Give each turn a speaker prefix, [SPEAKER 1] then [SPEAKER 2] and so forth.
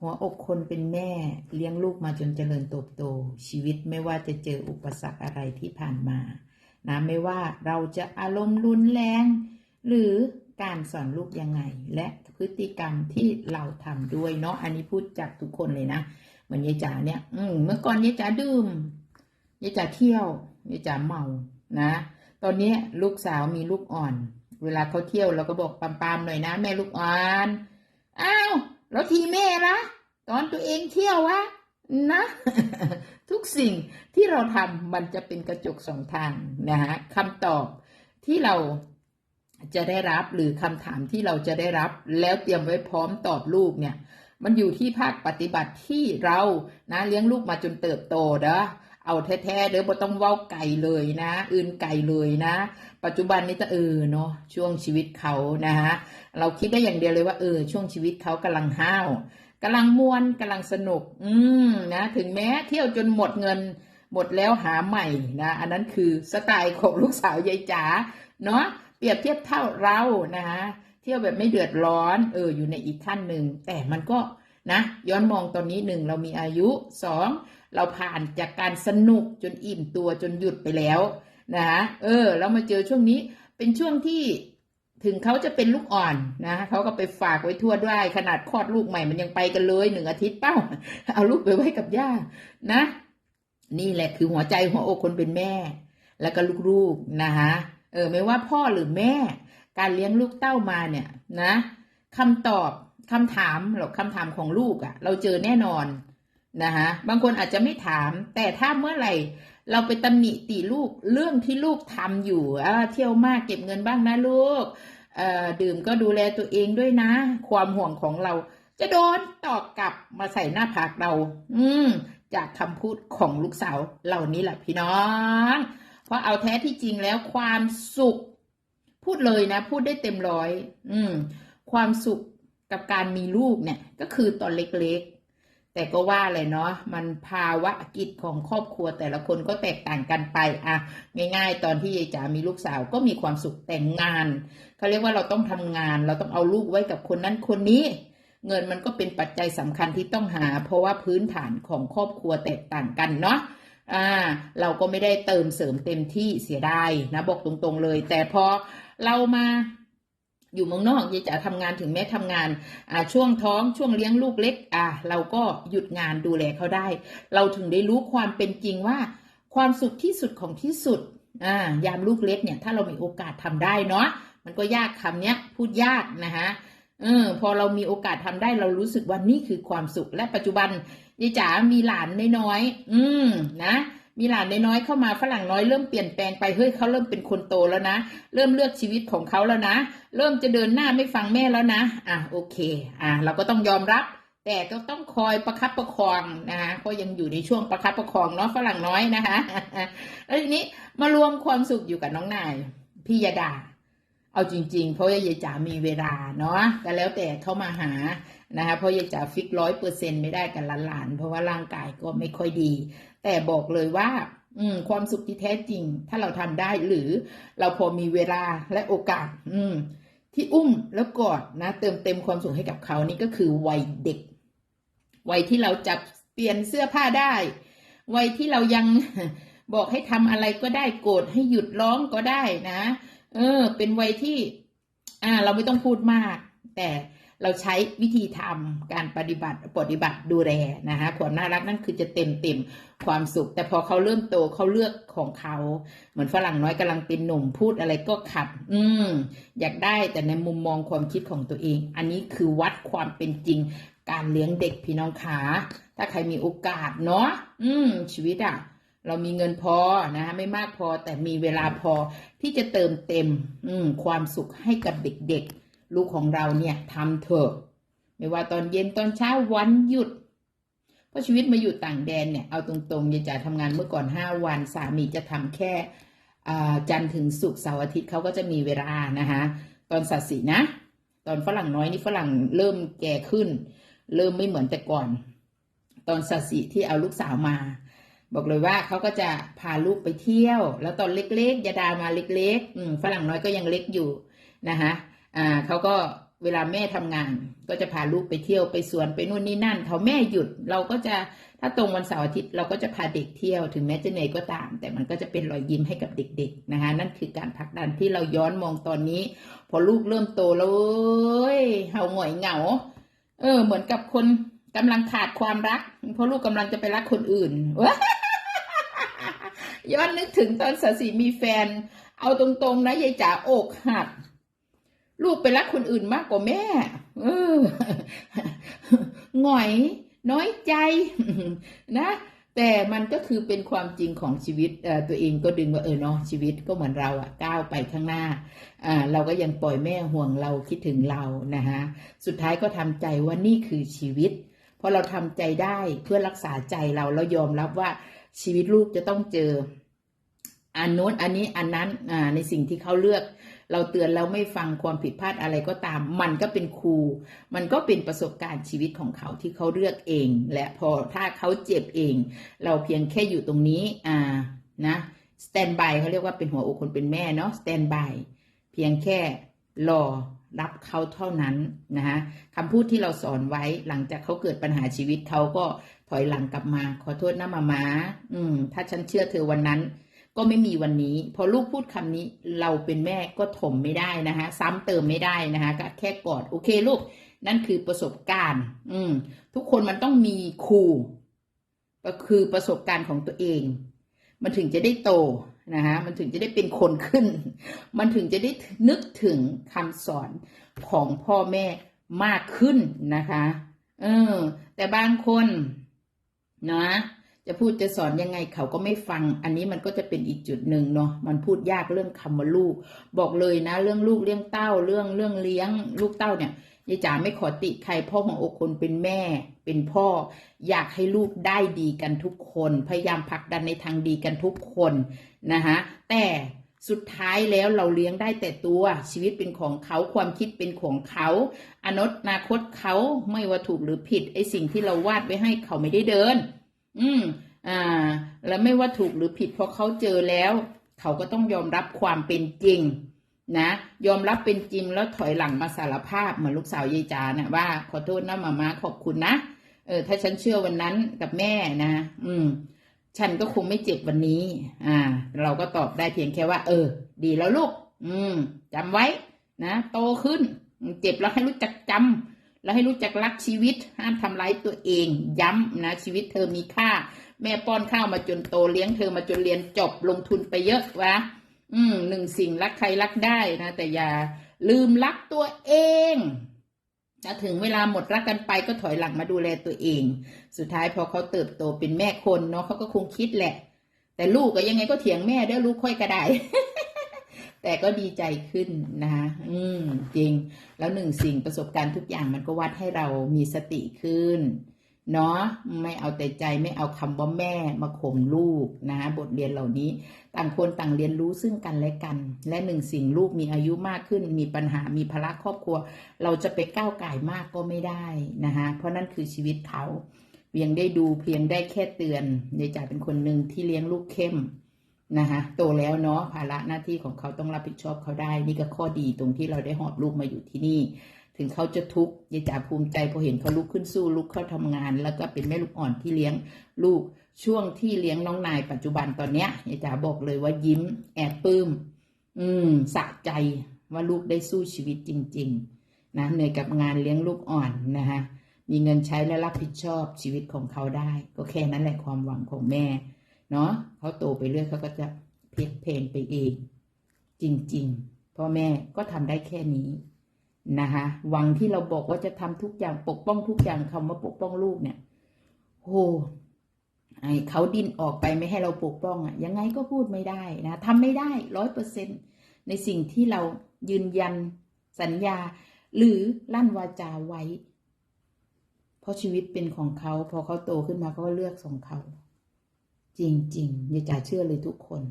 [SPEAKER 1] หัวอกคนเป็นแม่เลี้ยงลูกมาจนเจริญเติบโต ชีวิตไม่ว่าจะเจออุปสรรคอะไรที่ผ่านมานะไม่ว่าเราจะอารมณ์รุนแรง หรือการสอนลูกยังไง และพฤติกรรมที่เราทำด้วยเนาะอันนี้พูดจากทุกคนเลยนะเหมือนยายจ๋าเนี่ยอืมเมื่อก่อนยายจ๋าดื่มยายจ๋าเที่ยวยายจ๋าเมานะ ตอนนี้ลูกสาวมีลูกอ่อน เวลาเขาเที่ยวเราก็บอกปามๆหน่อยนะ แม่ลูกอ่อนอ้าว แล้วทีแม่ละตอนตัวเองเที่ยววะนะ ทุกสิ่งที่เราทำมันจะเป็นกระจกสองทางนะฮะคำตอบที่เราจะได้รับหรือคำถามที่เราจะได้รับ แล้วเตรียมไว้พร้อมตอบลูกเนี่ย มันอยู่ที่ภาคปฏิบัติที่เรานะเลี้ยงลูกมาจนเติบโตเด้อ เอาแท้ๆเด้อบ่ต้องเว้าไก่เลยนะ อื่นไก่เลยนะ ปัจจุบันนี้จะเออเนาะช่วงชีวิตเขานะฮะเราคิดได้อย่างเดียวเลยว่าเออช่วงชีวิตเขากำลังห้าวกำลังมวนกำลังสนุก อืมนะถึงแม้เที่ยวจนหมดเงินหมดแล้วหาใหม่นะอันนั้นคือสไตล์ของลูกสาวยายจ๋าเนาะเปรียบเทียบเท่าเรานะฮะเที่ยวแบบไม่เดือดร้อนเอออยู่ในอีกขั้นหนึ่งแต่มันก็นะย้อนมองตอนนี้หนึ่งเรามีอายุสอง เราผ่านจากการสนุกจนอิ่มตัวจนหยุดไปแล้วนะฮะเออแล้วมาเจอช่วงนี้เป็นช่วงที่ถึงเขาจะเป็นลูกอ่อนนะเขาก็ไปฝากไว้ทั่วด้วยขนาดคลอดลูกใหม่มันยังไปกันเลยหนึ่งอาทิตย์เป้า เอาลูกไปไว้กับย่านะ นี่แหละคือหัวใจหัวอกคนเป็นแม่ แล้วก็ลูกๆนะคะเออไม่ว่าพ่อหรือแม่ การเลี้ยงลูกเต้ามาเนี่ยนะคำตอบคำถามหรอกคำถามของลูกอะ่ะ เราเจอแน่นอน นะคะบางคนอาจจะไม่ถาม แต่ถ้าเมื่อไหร่เราไปตำหนิติลูกเรื่องที่ลูกทำอยู่เที่ยวมากเก็บเงินบ้างนะลูกดื่มก็ดูแลตัวเองด้วยนะ ความห่วงของเรา จะโดนตอกกลับมาใส่หน้าผากเรา อืม จากคำพูดของลูกสาวเหล่านี้แหละพี่น้อง เพราะเอาแท้ที่จริงแล้วความสุข พูดเลยนะ พูดได้เต็มร้อย อืม ความสุขกับการมีลูกเนี่ย ก็คือตอนเล็กๆ แต่ก็ว่าเลยเนาะมันภาวะกิจของครอบครัวแต่ละคนก็แตกต่างกันไปอะง่าย ๆ ตอนที่ยายจ๋ามีลูกสาวก็มีความสุขแต่งงานเขาเรียกว่าเราต้องทำงาน เราต้องเอาลูกไว้กับคนนั้นคนนี้ เงินมันก็เป็นปัจจัยสำคัญที่ต้องหา เพราะว่าพื้นฐานของครอบครัวแตกต่างกันเนาะอ่า เราก็ไม่ได้เติมเสริมเต็มที่เสียดายนะบอกตรงๆเลย แต่พอเรามา อยู่เมืองนอกยายจ๋าทำงานถึงแม้ทำงานช่วงท้องช่วงเลี้ยงลูกเล็กอ่าเราก็หยุดงานดูแลเขาได้ เราถึงได้รู้ความเป็นจริงว่า ความสุขที่สุดของที่สุดอ่ายามลูกเล็กเนี่ยถ้าเรามีโอกาสทำได้เนาะมันก็ยากคำเนี้ยพูดยากนะคะเออพอเรามีโอกาสทำได้เรารู้สึกว่านี่คือความสุขและปัจจุบันยายจ๋ามีหลานน้อยๆอืมนะ มีหลานน้อยเข้ามาฝรั่งน้อยเริ่มเปลี่ยนแปลงไปเฮ้ยเขาเริ่มเป็นคนโตแล้วนะ เริ่มเลือกชีวิตของเขาแล้วนะ เริ่มจะเดินหน้าไม่ฟังแม่แล้วนะอะโอเค อะเราก็ต้องยอมรับ แต่ก็ต้องคอยประคับประคองนะคะก็ยังอยู่ในช่วงประคับประคองเนาะฝรั่งน้อยนะคะแล้วทีนี้มารวมความสุขอยู่กับน้องนายพี่ยดาเอาจริงๆ เพราะยายจ๋ามีเวลาเนาะก็แล้วแต่เขามาหานะคะเพราะยายจ๋าฟิกร้อยเปอร์เซ็นไม่ได้กับหลานๆ เพราะว่าร่างกายก็ไม่ค่อยดี แต่บอกเลยว่า อืม ความสุขที่แท้จริง ถ้าเราทำได้หรือเราพอมีเวลาและโอกาส อืม ที่อุ้มแล้วกอดนะ เติมเต็มความสุขให้กับเขานี่ก็คือวัยเด็ก วัยที่เราจับเปลี่ยนเสื้อผ้าได้ วัยที่เรายังบอกให้ทำอะไรก็ได้โกรธให้หยุดร้องก็ได้นะ เออ เป็นวัยที่ อ่า เราไม่ต้องพูดมาก แต่ เราใช้วิธีทำการปฏิบัติปฏิบัติดูแลนะคะความน่ารักนั่นคือจะเต็มเต็มความสุข แต่พอเขาเริ่มโตเขาเลือกของเขา เหมือนฝรั่งน้อยกำลังเป็นหนุ่มพูดอะไรก็ขัด อืมอยากได้แต่ในมุมมองความคิดของตัวเอง อันนี้คือวัดความเป็นจริง การเลี้ยงเด็กพี่น้องขาถ้าใครมีโอกาสเนาะอืม ชีวิตอะเรามีเงินพอนะคะไม่มากพอแต่มีเวลาพอที่จะเติมเต็ม อืม ความสุขให้กับเด็กๆ ลูกของเราเนี่ยทำเถอะไม่ว่าตอนเย็นตอนเช้าวันหยุดเพราะชีวิตมาอยู่ต่างแดนเนี่ย เอาตรงๆยายจ๋าทำงานเมื่อก่อนห้าวันสามีจะทำแค่จันทร์ถึงศุกร์เสาร์อาทิตย์เขาก็จะมีเวลานะคะตอนสัตว์สีนะ ตอนฝรั่งน้อยนี่ฝรั่งเริ่มแก่ขึ้น เริ่มไม่เหมือนแต่ก่อน ตอนสัตว์สีที่เอาลูกสาวมา บอกเลยว่าเขาก็จะพาลูกไปเที่ยว แล้วตอนเล็กๆยาดามาเล็กๆฝรั่งน้อยก็ยังเล็กอยู่นะคะ อ่าเขาก็เวลาแม่ทำงาน ก็จะพาลูกไปเที่ยวไปสวนไปนู่นนี่นั่นเขาแม่หยุดเราก็จะถ้าตรงวันเสาร์อาทิตย์เราก็จะพาเด็กเที่ยวถึงแม้จะเหนื่อยก็ตาม แต่มันก็จะเป็นรอยยิ้มให้กับเด็ก ๆ นะคะนั่นคือการผลักดันที่เราย้อนมองตอนนี้ พอลูกเริ่มโตแล้วเว้ยเห่าหงอยเหงา เออ เหมือนกับคนกำลังขาดความรักเพราะลูกกำลังจะไปรักคนอื่นย้อนนึกถึงตอนสาสีมีแฟน เอาตรงๆนะยายจ๋าอกหัก ลูกไปรักคนอื่นมากกว่าแม่ เออหงอย น้อยใจนะ แต่มันก็คือเป็นความจริงของชีวิตตัวเองก็ดึงว่าเออเนาะชีวิตก็เหมือนเราอะก้าวไปข้างหน้าอ่าเราก็ยังปล่อยแม่ห่วงเราคิดถึงเรานะฮะสุดท้ายก็ทำใจว่านี่คือชีวิตพอเราทำใจได้เพื่อรักษาใจเราแล้วยอมรับว่าชีวิตลูกจะต้องเจออันโน้นอันนี้อันนั้นอ่าในสิ่งที่เขาเลือก เราเตือนแล้วไม่ฟังความผิดพลาดอะไรก็ตาม มันก็เป็นครู มันก็เป็นประสบการณ์ชีวิตของเขาที่เขาเลือกเอง และพอถ้าเขาเจ็บเอง เราเพียงแค่อยู่ตรงนี้อ่านะสแตนบายเขาเรียกว่าเป็นหัวอกคนเป็นแม่เนาะสแตนบายเพียงแค่รอรับเขาเท่านั้นนะคะคำพูดที่เราสอนไว้หลังจากเขาเกิดปัญหาชีวิตเขาก็ถอยหลังกลับมา ขอโทษนะมามาอืม ถ้าฉันเชื่อเธอวันนั้น ก็ไม่มีวันนี้ พอลูกพูดคำนี้เราเป็นแม่ก็ถมไม่ได้นะคะ ซ้ำเติมไม่ได้นะคะก็แค่กอดโอเคลูก นั่นคือประสบการณ์ อืมทุกคนมันต้องมีครูก็คือประสบการณ์ของตัวเอง มันถึงจะได้โตนะคะมันถึงจะได้เป็นคนขึ้น มันถึงจะได้นึกถึงคำสอนของพ่อแม่มากขึ้นนะคะ เออ แต่บางคนนะ จะพูดจะสอนยังไงเขาก็ไม่ฟัง อันนี้มันก็จะเป็นอีกจุดหนึ่งเนาะมันพูดยากเรื่องคำว่าลูก บอกเลยนะ เรื่องลูกเลี้ยงเต้าเรื่องเรื่องเลี้ยง ลูกเต้าเนี่ยยายจ๋าไม่ขอติใครพ่อของอกคนเป็นแม่ เป็นพ่อ อยากให้ลูกได้ดีกันทุกคน พยายามผลักดันในทางดีกันทุกคนนะคะแต่สุดท้ายแล้วเราเลี้ยงได้แต่ตัวชีวิตเป็นของเขาความคิดเป็นของเขา อนาคตเขาไม่ว่าถูกหรือผิดไอสิ่งที่เราวาดไว้ให้เขาไม่ได้เดิน อืม อ่า แล้วไม่ว่าถูกหรือผิดเพอเขาเจอแล้ว เขาก็ต้องยอมรับความเป็นจริง นะ ยอมรับเป็นจริงแล้วถอยหลังมาสารภาพเหมือนลูกสาวยายจานะว่า ขอโทษนะมามาขอบคุณนะ เออ ถ้าฉันเชื่อวันนั้นกับแม่นะ อืม ฉันก็คงไม่เจ็บวันนี้ อ่า เราก็ตอบได้เพียงแค่ว่า เออ ดีแล้วลูก อืมจำไว้ นะ โตขึ้น เจ็บแล้วให้รู้จักจำ แล้วให้รู้จักรักชีวิตห้ามทำร้ายตัวเอง ย้ำนะชีวิตเธอมีค่า แม่ป้อนข้าวมาจนโตเลี้ยงเธอมาจนเรียนจบลงทุนไปเยอะวะอืมหนึ่งสิ่งรักใครรักได้นะ แต่อย่าลืมรักตัวเองนะถึงเวลาหมดรักกันไปก็ถอยหลังมาดูแลตัวเอง สุดท้ายพอเขาเติบโตเป็นแม่คนเนาะเขาก็คงคิดแหละ แต่ลูกก็ยังไงก็เถียงแม่เด้อลูกค่อยกระได แต่ก็ดีใจขึ้นนะคะอืมจริง แล้วหนึ่งสิ่งประสบการณ์ทุกอย่างมันก็วัดให้เรามีสติขึ้นเนาะไม่เอาแต่ใจไม่เอาคำว่าแม่มาข่มลูกนะบทเรียนเหล่านี้ ต่างคนต่างเรียนรู้ซึ่งกันและกัน และหนึ่งสิ่งลูกมีอายุมากขึ้น มีปัญหามีภาระครอบครัว เราจะไปก้าวไก่มากก็ไม่ได้นะคะเพราะนั่นคือชีวิตเขาเพียงได้ดูเพียงได้แค่เตือนยายจ๋าเป็นคนหนึ่งที่เลี้ยงลูกเข้ม นะคะโตแล้วเนาะภาระหน้าที่ของเขาต้องรับผิดชอบเขาได้ นี่ก็ข้อดีตรงที่เราได้หอบลูกมาอยู่ที่นี่ ถึงเขาจะทุกข์ยายจ๋าภูมิใจพอเห็นเขาลุกขึ้นสู้ลุกเข้าทำงาน แล้วก็เป็นแม่ลูกอ่อนที่เลี้ยงลูกช่วงที่เลี้ยงน้องนายปัจจุบันตอนเนี้ยยายจ๋าบอกเลยว่ายิ้มแอบปลื้มอืมสะใจว่าลูกได้สู้ชีวิตจริง ๆ นะเหนื่อยกับงานเลี้ยงลูกอ่อนนะคะมีเงินใช้และรับผิดชอบชีวิตของเขาได้ ก็แค่นั้นแหละความหวังของแม่ เนาะเขาโตไปเรื่อยเขาก็จะเพลิดเพลงไปเอง จริง ๆ พ่อแม่ก็ทำได้แค่นี้นะคะหวังที่เราบอกว่าจะทำทุกอย่างปกป้องทุกอย่างคำว่าปกป้องลูกเนี่ยโหไอเขาดิ้นออกไปไม่ให้เราปกป้องอะยังไงก็พูดไม่ได้นะทำไม่ได้ร้อยเปอร์เซ็นในสิ่งที่เรายืนยันสัญญา หรือลั่นวาจาไว้ เพราะชีวิตเป็นของเขา พอเขาโตขึ้นมาเขาก็เลือกของเขา จริงๆอย่าจ่าเชื่อเลยทุกคน